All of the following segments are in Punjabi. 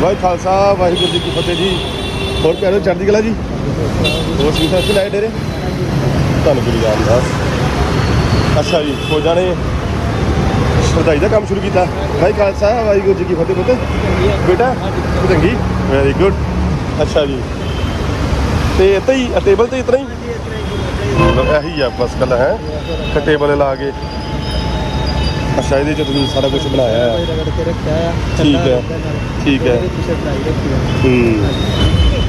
ਵਾਹਿ ਖਾਲਸਾ, ਵਾਹਿਗੁਰੂ ਜੀ ਕੀ ਫਤਿਹ ਜੀ। ਹੋਰ ਪਿਆਰੋ ਚੜ੍ਹਦੀ ਕਲਾ ਜੀ? ਹੋਰ ਠੀਕ ਠਾਕ ਲਾਏ ਡੇਰੇ? ਤੁਹਾਨੂੰ ਗੁਰੂ ਰਾਮਦਾਸ ਅੱਛਾ ਜੀ, ਫੌਜਾਂ ਨੇ ਸ਼ਰਦਾਈ ਦਾ ਕੰਮ ਸ਼ੁਰੂ ਕੀਤਾ। ਵਾਹਿ ਖਾਲਸਾ, ਵਾਹਿਗੁਰੂ ਜੀ ਕੀ ਫਤਿਹ ਪੁੱਤ। ਬੇਟਾ, ਚੰਗੀ? ਵੈਰੀ ਗੁੱਡ ਅੱਛਾ ਜੀ। ਤੇ ਇੱਥੇ ਹੀ ਟੇਬਲ ਤੇ ਇਤਨਾ ਹੀ? ਇਹੀ ਆ, ਬਸ ਗੱਲ ਹੈ। ਟੇਬਲ ਲਾ ਕੇ ਅੱਛਾ ਇਹਦੇ ਚ ਤੁਸੀਂ ਸਾਰਾ ਕੁਝ ਬਣਾਇਆ ਹੈ ਠੀਕ ਹੈ ਠੀਕ ਹੈ। ਹੂੰ।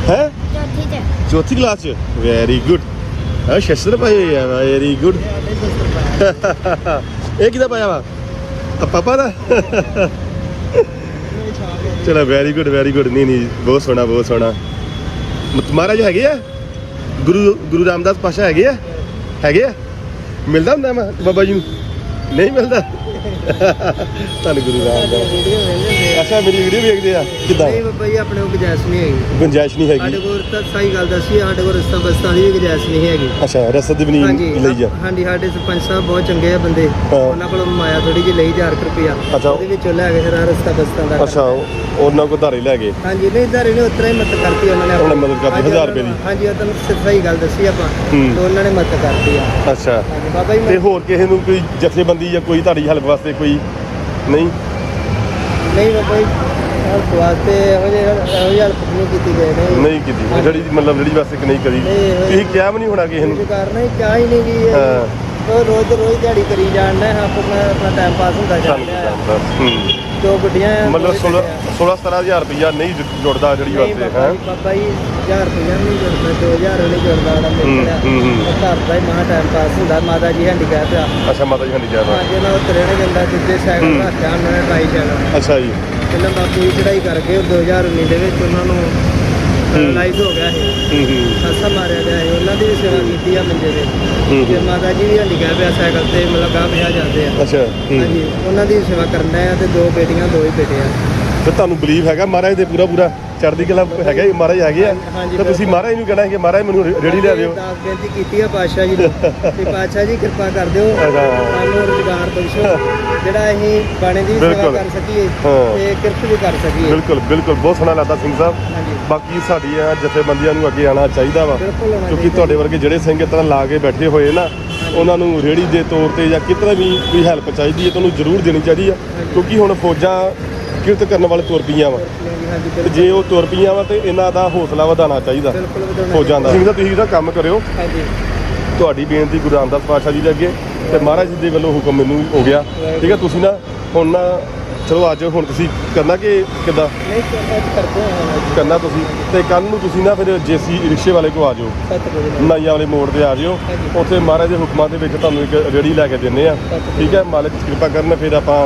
ਹੈ? ਚੌਥੀ ਚ। ਚੌਥੀ ਕਲਾਸ ਚ? ਵੈਰੀ ਗੁੱਡ ਹਾਂ ਸ਼ਸਤਰ ਪਾਏ ਹੋਏ ਆ ਵੈਰੀ ਗੁੱਡ ਇਹ ਕਿਹਦਾ ਪਾਇਆ ਵਾ? ਆ ਪਾਪਾ ਦਾ? ਚਲੋ ਵੈਰੀ ਗੁੱਡ ਵੈਰੀ ਗੁੱਡ ਨਹੀਂ ਨਹੀਂ ਬਹੁਤ ਸੋਹਣਾ ਬਹੁਤ ਸੋਹਣਾ। ਮ- ਮਹਾਰਾਜ ਹੈਗੇ ਆ? ਗੁਰੂ ਗੁਰੂ ਰਾਮਦਾਸ ਪਾਸ਼ਾ ਹੈਗੇ ਆ? ਹੈਗੇ ਆ? ਮਿਲਦਾ ਹੁੰਦਾ ਮੈਂ ਬਾਬਾ ਜੀ ਨੂੰ? ਨਹੀਂ ਮਿਲਦਾ? ਤੁਹਾਨੂੰ ਗੁਰੂ ਰਾਮਦਾਸ। ਅੱਛਾ ਮੇਰੀ ਵੀਡੀਓ ਵੇਖਦੇ ਆ ਕਿੱਦਾਂ? ਨਹੀਂ ਬਾਬਾ ਜੀ ਆਪਣੇ ਕੋਲ ਗੁੰਜਾਇਸ਼ ਨਹੀਂ ਹੈਗੀ। ਗੁੰਜਾਇਸ਼ ਨਹੀਂ ਸਾਡੇ ਹੈਗੀ ਕੋਲ ਤਾਂ ਸਹੀ ਗੱਲ ਦੱਸੀ ਸਾਡੇ ਕੋਲ ਰਸਤਾ ਬਸਤਾਂ ਦੀ ਵੀ ਗੁੰਜਾਇਸ਼ ਨਹੀਂ ਹੈਗੀ। ਅੱਛਾ ਰਸਦ ਦੀ ਵੀ ਨਹੀਂ ਲਈ ਜਾ ਹਾਂਜੀ ਸਾਡੇ ਸਰਪੰਚ ਸਾਹਿਬ ਬਹੁਤ ਚੰਗੇ ਆ ਬੰਦੇ। ਹਾਂ। ਉਹਨਾਂ ਕੋਲੋਂ ਮਾਇਆ ਥੋੜੀ ਜਿਹੀ ਲਈ 1000 ਰੁਪਇਆ ਅੱਛਾ। ਉਹਦੇ ਵਿੱਚੋਂ ਲੈ ਕੇ ਸਾਰਾ ਰਸਤਾ ਬਸਤਾਂ ਦਾ। ਅੱਛਾ ਉਹ- ਉਹਨਾਂ ਕੋ ਧਾਰੇ ਲੈ ਗਏ? ਹਾਂਜੀ ਨਹੀਂ ਧਾਰੇ ਨੇ ਉਤਰਾ ਹੀ ਮਦਦ ਕਰਤੀ ਉਹਨਾਂ ਨੇ ਉਹਨਾਂ ਨੇ ਮਦਦ ਕਰਤੀ, ਹਾਂਜੀ, ਹਜ਼ਾਰ ਉਹਨਾਂ ਰੁਪਏ ਦੀ। ਹਾਂਜੀ ਉਹ ਤੁਹਾਨੂੰ ਸਹੀ ਗੱਲ ਦੱਸੀ ਆਪਾਂ। ਹੂੰ। ਤੇ ਉਹਨਾਂ ਨੇ ਮਦਦ ਕਰਤੀ ਆ। ਅੱਛਾ। ਹਾਂਜੀ ਬਾਬਾ ਜੀ ਤੇ ਮੈਂ- ਹੋਰ ਕਿਸੇ ਨੂੰ ਕੋਈ ਜਥੇਬੰਦੀ ਜਾਂ ਕੋਈ ਤੁਹਾਡੀ ਹੈਲਪ ਵਾਸਤੇ ਕੋਈ ਨਹੀਂ? ਨਹੀਂ ਬਾਬਾ ਜੀ ਹੈਲਪ ਵਾਸਤੇ ਇਹੋ ਜਿਹੀ ਇਹੋ ਜਿਹੀ ਹੈਲਪ ਨਹੀਂ ਕੀਤੀ ਗਈ ਨਹੀਂ। ਨਹੀਂ ਕੀਤੀ। ਜਿਹੜੀ ਮਤਲਬ ਜਿਹੜੀ ਵਾਸਤੇ ਕਿ ਨਹੀਂ ਕਰੀ। ਨਹੀਂ, ਇਹ- ਤੁਸੀਂ ਕਿਹਾ ਵੀ ਨਹੀਂ ਹੋਣਾ ਕਿਸੇ ਨੂੰ? ਇਸ ਕਾਰਨ ਹੀ ਚਾਹ ਹੀ ਨਹੀਂ ਗਈ ਹਾਂ। ਉਹ ਰੋਜ਼ ਰੋਜ਼ ਦਿਹਾੜੀ ਕਰੀ ਜਾਣਾ ਹੈ ਆਪਣਾ ਆਪਣਾ ਟਾਈਮ ਪਾਸ ਹੁੰਦਾ ਤੁਹਾਨੂੰ ਜਾਂਦਾ ਹੈ ਦੱਸ ਹੂੰ। ਦੋ ਗੱਡੀਆਂ ਆ, ਮਤਲਬ ਦੋ 16 ਗੱਡੀਆਂ। 16 17000 ਰੁਪਇਆ ਨਹੀਂ ਜੁ- ਜੁੜਦਾ ਜਿਹੜੀ ਨਹੀਂ ਵਾਸਤੇ ਬਾਬਾ ਹੈ ਜੀ, ਬਾਬਾ ਜੀ 1000 ਰੁਪਇਆ ਨਹੀਂ ਜੁੜਦਾ 2000 ਨਹੀਂ ਜੁੜਦਾ ਉਹਦਾ ਹੂੰ, ਮੇਰੇ ਹੂੰ, ਹੂੰ। ਕੋਲ ਘਰ ਦਾ ਹੀ ਮਹਾ ਟਾਈਮ ਪਾਸ ਹੁੰਦਾ ਮਾਤਾ ਜੀ ਹੈਂਡੀਕੈਪ ਆ ਅੱਛਾ ਮਾਤਾ ਜੀ ਹੰਡੀ ਜਾਦਾ ਅੱਜ ਇਹਨਾਂ ਉਹ ਜਾਂਦਾ ਸਾਈਕਲ ਹੂੰ। ਦਾ ਧਿਆਨ ਨਾਲ ਟਰਾਈ ਸਾਈਕਲ ਅੱਛਾ ਜੀ ਪਹਿਲਾਂ ਬਾਪੂ ਜੀ ਚੜਾਈ ਕਰਕੇ ਉਹ 2019 ਦੇ ਵਿੱਚ ਉਹਨਾਂ ਨੂੰ ਪੈਰਾਲਾਈਜ਼ ਹੋ ਗਿਆ ਸੀ। ਹੂੰ ਹੂੰ ਹਾਸਾ ਮਾਰਿਆ ਗਿਆ ਸੀ। ਉਹਨਾਂ ਦੀ ਵੀ ਸੇਵਾ ਕੀਤੀ ਆ ਮੰਜੇ ਦੇ ਤੇ ਮਾਤਾ ਜੀ ਵੀ ਹੈਂਡੀਕੈਪ ਆ ਸਾਈਕਲ ਤੇ ਮਤਲਬ ਪਿਆ ਜਾਂਦੇ ਆ। ਅੱਛਾ ਹੂੰ। ਹਾਂਜੀ ਉਹਨਾਂ ਦੀ ਸੇਵਾ ਕਰਨਾ ਆ ਤੇ ਦੋ ਬੇਟੀਆਂ ਦੋ ਹੀ ਬੇਟੇ ਆ। ਤੇ ਤੁਹਾਨੂੰ ਬਲੀਵ ਹੈਗਾ? ਮਹਾਰਾਜ ਦੇ ਪੂਰਾ ਪੂਰਾ ਚੜ੍ਹਦੀ ਕਲਾ ਹੈਗਾ ਹੀ ਮਹਾਰਾਜ ਹੈਗੇ ਆ। ਹਾਂਜੀ, ਤਾਂ ਤੁਸੀਂ ਮਹਾਰਾਜ ਨੂੰ ਕਹਿਣਾ ਕਿ ਮਹਾਰਾਜ ਮੈਨੂੰ ਰੇੜੀ ਲੈ ਦਿਓ। ਬੇਨਤੀ ਕੀਤੀ ਆ ਪਾਤਸ਼ਾਹ ਜੀ ਨੂੰ। ਤੇ ਪਾਤਸ਼ਾਹ ਜੀ ਕਿਰਪਾ ਕਰ ਦਿਓ। ਅੱਛਾ। ਸਾਨੂੰ ਰੁਜ਼ਗਾਰ ਬਖਸ਼ੋ। ਜਿਹੜਾ ਅਸੀਂ ਬਾਣੇ ਦੀ ਵੀ ਸੇਵਾ ਬਿਲਕੁਲ। ਕਰ ਸਕੀਏ ਹਾਂ। ਤੇ ਕਿਰਤ ਵੀ ਕਰ ਸਕੀਏ। ਬਿਲਕੁਲ ਬਿਲਕੁਲ। ਬਹੁਤ ਸੋਹਣਾ ਲੱਗਦਾ ਸਿੰਘ ਸਾਹਿਬ। ਹਾਂਜੀ। ਬਾਕੀ ਸਾਡੀਆਂ ਜਥੇਬੰਦੀਆਂ ਨੂੰ ਅੱਗੇ ਆਉਣਾ ਚਾਹੀਦਾ ਵਾ। ਬਿਲਕੁਲ ਕਿਉਂਕਿ ਚਾਹੀਦਾ। ਤੁਹਾਡੇ ਵਰਗੇ ਜਿਹੜੇ ਸਿੰਘ ਇਸ ਤਰ੍ਹਾਂ ਲਾ ਕੇ ਬੈਠੇ ਹੋਏ ਨਾ ਉਹਨਾਂ ਨੂੰ ਰੇੜੀ ਦੇ ਤੌਰ ਤੇ ਜਾਂ ਕਿਤਨਾ ਵੀ ਕੋਈ ਹੈਲਪ ਚਾਹੀਦੀ ਹੈ ਤੁਹਾਨੂੰ ਜ਼ਰੂਰ ਦੇਣੀ ਚਾਹੀਦੀ ਆ। ਕਿਉਂਕਿ ਹੁਣ ਫੌਜਾਂ ਕਿਰਤ ਕਰਨ ਵਾਲੇ ਤੁਰ ਪਈਆਂ ਵਾ। ਤੇ ਜੇ ਉਹ ਤੁਰ ਪਈਆਂ ਵਾ ਤੇ ਇਹਨਾਂ ਦਾ ਹੌਸਲਾ ਵਧਾਉਣਾ ਚਾਹੀਦਾ ਬਿਲਕੁਲ ਵਧਾਉਣਾ ਫੌਜਾਂ ਦਾ। ਸਿੰਘ ਦਾ ਤੁਸੀਂ ਇਹਦਾ ਕੰਮ ਕਰਿਓ। ਹਾਂਜੀ। ਤੁਹਾਡੀ ਬੇਨਤੀ ਗੁਰੂ ਰਾਮਦਾਸ ਪਾਤਸ਼ਾਹ ਜੀ ਦੇ ਅੱਗੇ ਤੇ ਮਹਾਰਾਜ ਜੀ ਦੇ ਵੱਲੋਂ ਹੁਕਮ ਮੈਨੂੰ ਹੋ ਗਿਆ। ਠੀਕ ਹੈ ਤੁਸੀਂ ਨਾ ਹੁਣ ਨਾ ਚਲੋ ਅੱਜ ਹੁਣ ਤੁਸੀਂ ਕਰਨਾ ਕਿ ਕਿੱਦਾਂ? ਨਹੀਂ ਕਰਨਾ ਕਰਦੇ ਹਾਂ। ਜੀ ਕਰਨਾ ਤੁਸੀਂ। ਤੇ ਕੱਲ ਨੂੰ ਤੁਸੀਂ ਨਾ ਫਿਰ ਜੇਸੀ ਰਿਕਸ਼ੇ ਵਾਲੇ ਕੋ ਆ ਜਾਓ। ਨਾਈਆਂ ਵਾਲੇ ਮੋੜ ਤੇ ਆ ਜਿਓ। ਉੱਥੇ ਮਹਾਰਾਜ ਦੇ ਹੁਕਮਾਂ ਦੇ ਵਿੱਚ ਤੁਹਾਨੂੰ ਇੱਕ ਰੇੜੀ ਲੈ ਕੇ ਦਿੰਨੇ ਆ। ਠੀਕ ਹੈ ਮਾਲਕ ਕਿਰਪਾ ਕਰਨ ਫਿਰ ਆਪਾਂ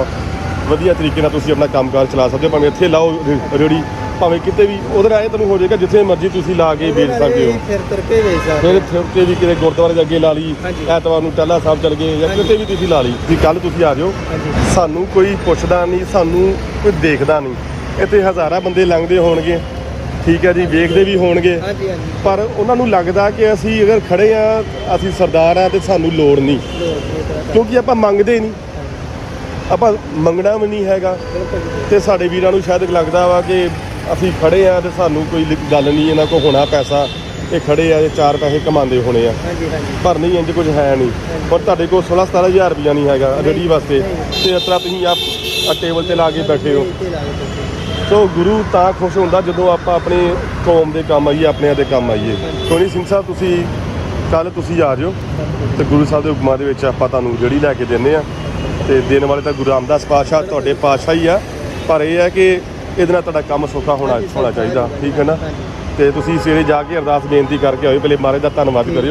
ਵਧੀਆ ਤਰੀਕੇ ਨਾਲ ਤੁਸੀਂ ਆਪਣਾ ਕੰਮਕਾਰ ਚਲਾ ਸਕਦੇ ਹੋ ਭਾਵੇਂ ਇੱਥੇ ਲਾਓ ਰੇੜੀ ਭਾਵੇਂ ਕਿਤੇ ਵੀ ਉਧਰ ਆਏ ਤੁਹਾਨੂੰ ਹੋ ਜਾਏਗਾ ਜਿੱਥੇ ਮਰਜ਼ੀ ਤੁਸੀਂ ਲਾ ਕੇ ਵੇਚ ਸਕਦੇ ਹੋ। ਫਿਰ ਤੁਰ ਕੇ ਵੇਚ ਸਕਦੇ ਫਿਰ ਫਿਰ ਤੇ ਵੀ ਕਿਤੇ ਗੁਰਦੁਆਰੇ ਦੇ ਅੱਗੇ ਲਾ ਲਈ। ਐਤਵਾਰ ਨੂੰ ਟਾਲਾ ਸਾਹਿਬ ਚਲ ਗਏ ਜਾਂ। ਕਿਤੇ ਵੀ ਤੁਸੀਂ ਲਾ ਲਈ ਵੀ ਕੱਲ ਤੁਸੀਂ ਆ ਜਾਓ। ਸਾਨੂੰ ਕੋਈ ਪੁੱਛਦਾ ਨਹੀਂ ਸਾਨੂੰ ਕੋਈ ਦੇਖਦਾ ਨਹੀਂ। ਇੱਥੇ ਹਜ਼ਾਰਾਂ ਬੰਦੇ ਲੰਘਦੇ ਹੋਣਗੇ ਠੀਕ ਹੈ ਜੀ ਵੇਖਦੇ ਵੀ ਹੋਣਗੇ। ਪਰ ਉਹਨਾਂ ਨੂੰ ਲੱਗਦਾ ਕਿ ਅਸੀਂ ਅਗਰ ਖੜੇ ਆ ਅਸੀਂ ਸਰਦਾਰ ਆ ਤੇ ਸਾਨੂੰ ਲੋੜ ਨਹੀਂ। ਕਿਉਂਕਿ ਆਪਾਂ ਮੰਗਦੇ ਨਹੀਂ। ਆਪਾਂ ਮੰਗਣਾ ਵੀ ਨਹੀਂ ਹੈਗਾ। ਤੇ ਸਾਡੇ ਵੀਰਾਂ ਨੂੰ ਸ਼ਾਇਦ ਲੱਗਦਾ ਵਾ ਕਿ ਅਸੀਂ ਖੜੇ ਆ ਤੇ ਸਾਨੂੰ ਕੋਈ ਗੱਲ ਨਹੀਂ ਇਹਨਾਂ ਕੋਲ ਹੋਣਾ ਪੈਸਾ। ਇਹ ਖੜੇ ਆ ਇਹ ਚਾਰ ਪੈਸੇ ਕਮਾਉਂਦੇ ਹੋਣੇ ਆ। ਪਰ ਨਹੀਂ ਇੰਜ ਕੁਝ ਹੈ ਨਹੀਂ। ਪਰ ਤੁਹਾਡੇ ਕੋਲ 16 17000 ਰੁਪਇਆ ਨਹੀਂ ਹੈਗਾ ਰੇੜੀ ਵਾਸਤੇ। ਤੇ ਇਸ ਤਰ੍ਹਾਂ ਤੁਸੀਂ ਆ ਟੇਬਲ ਤੇ ਲਾ ਕੇ ਬੈਠੇ ਹੋ। ਕੇ। ਸੋ ਗੁਰੂ ਤਾਂ ਖੁਸ਼ ਹੁੰਦਾ ਜਦੋਂ ਆਪਾਂ ਆਪਣੇ ਕੌਮ ਦੇ ਕੰਮ ਆਈਏ ਆਪਣਿਆਂ ਦੇ ਕੰਮ ਆਈਏ। ਸੋਨੀ ਸਿੰਘ ਸਾਹਿਬ ਤੁਸੀਂ ਕੱਲ ਤੁਸੀਂ ਆ ਜਾਓ। ਤੇ ਗੁਰੂ ਸਾਹਿਬ ਦੇ ਹੁਕਮਾਂ ਦੇ ਵਿੱਚ ਆਪਾਂ ਤੁਹਾਨੂੰ ਜਿਹੜੀ ਲੈ ਕੇ ਦਿੰਨੇ ਆ ਤੇ ਦੇਣ ਵਾਲੇ ਤਾਂ ਗੁਰੂ ਰਾਮਦਾਸ ਪਾਤਸ਼ਾਹ ਤੁਹਾਡੇ ਪਾਤਸ਼ਾਹ ਹੀ ਆ। ਪਰ ਇਹ ਹੈ ਕਿ ਇਹਦੇ ਨਾਲ ਤੁਹਾਡਾ ਕੰਮ ਸੌਖਾ ਹੋਣਾ ਹੋਣਾ ਚਾਹੀਦਾ। ਠੀਕ ਹੈ ਨਾ? ਤੇ ਤੁਸੀਂ ਸਵੇਰੇ ਜਾ ਕੇ ਅਰਦਾਸ ਬੇਨਤੀ ਕਰਕੇ ਆਇਓ। ਪਹਿਲੇ ਮਹਾਰਾਜ ਦਾ ਧੰਨਵਾਦ ਕਰਿਓ।